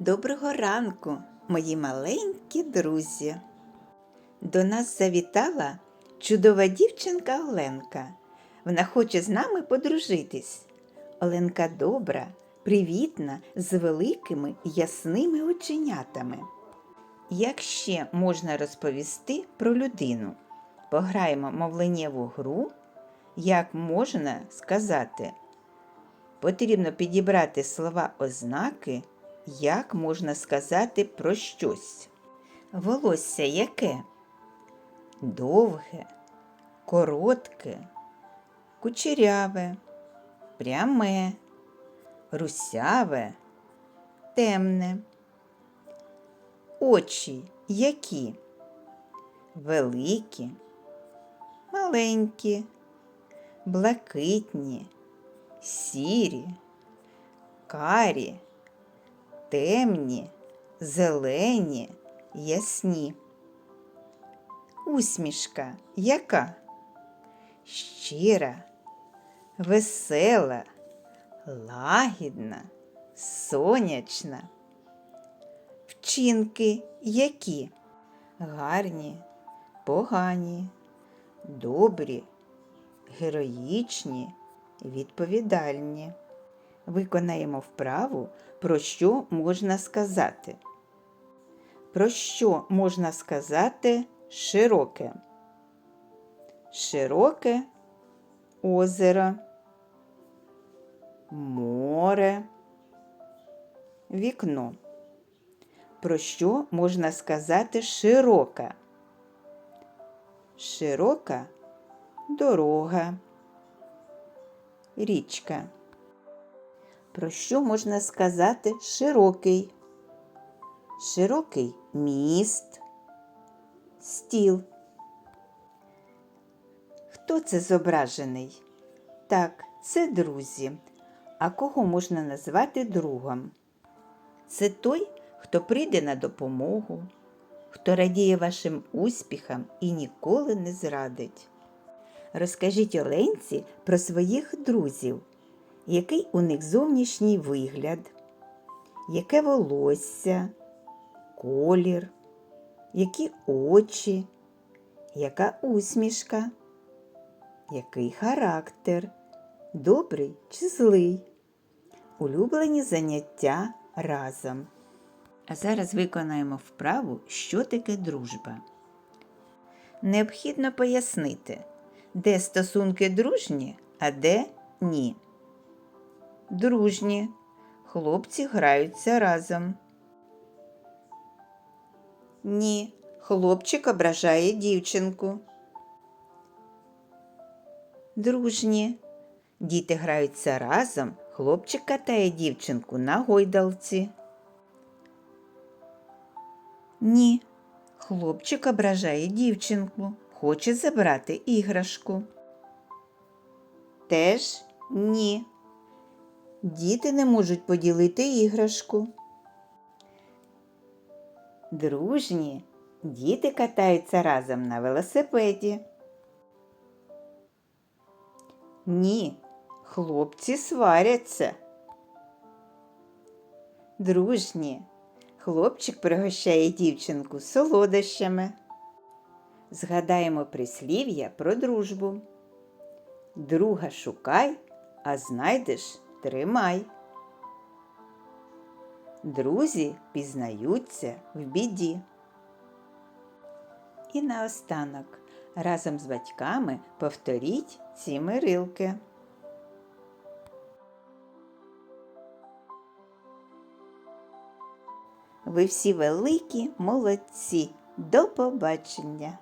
Доброго ранку, мої маленькі друзі. До нас завітала чудова дівчинка Оленка. Вона хоче з нами подружитись. Оленка добра, привітна, з великими ясними оченятами. Як ще можна розповісти про людину? Пограємо мовленнєву гру, як можна сказати. Потрібно підібрати слова ознаки, як можна сказати про щось. Волосся яке? Довге, коротке, кучеряве, пряме, русяве, темне. Очі які? Великі, маленькі, блакитні, сірі, карі, темні, зелені, ясні. Усмішка яка? Щира, весела, лагідна, сонячна. Вчинки які? Гарні, погані, добрі, героїчні, відповідальні. Виконаємо вправу, про що можна сказати. Про що можна сказати широке? Широке озеро, море, вікно. Про що можна сказати широка? Широка дорога, річка. Про що можна сказати широкий? Широкий міст, стіл. Хто це зображений? Так, це друзі. А кого можна назвати другом? Це той, хто прийде на допомогу, хто радіє вашим успіхам і ніколи не зрадить. Розкажіть Оленці про своїх друзів, який у них зовнішній вигляд, яке волосся, колір, які очі, яка усмішка, який характер, добрий чи злий, улюблені заняття разом. А зараз виконаємо вправу, що таке дружба. Необхідно пояснити, де стосунки дружні, а де ні. Дружні. Хлопці граються разом. Ні. Хлопчик ображає дівчинку. Дружні. Діти граються разом. Хлопчик катає дівчинку на гойдалці. Ні. Хлопчик ображає дівчинку, хоче забрати іграшку. Теж ні. Діти не можуть поділити іграшку. Дружні. Діти катаються разом на велосипеді. Ні. Хлопці сваряться. Дружні. Хлопчик пригощає дівчинку солодощами. Згадаємо прислів'я про дружбу. Друга шукай, а знайдеш тримай. Друзі пізнаються в біді. І наостанок разом з батьками повторіть ці мирилки. Ви всі великі молодці. До побачення!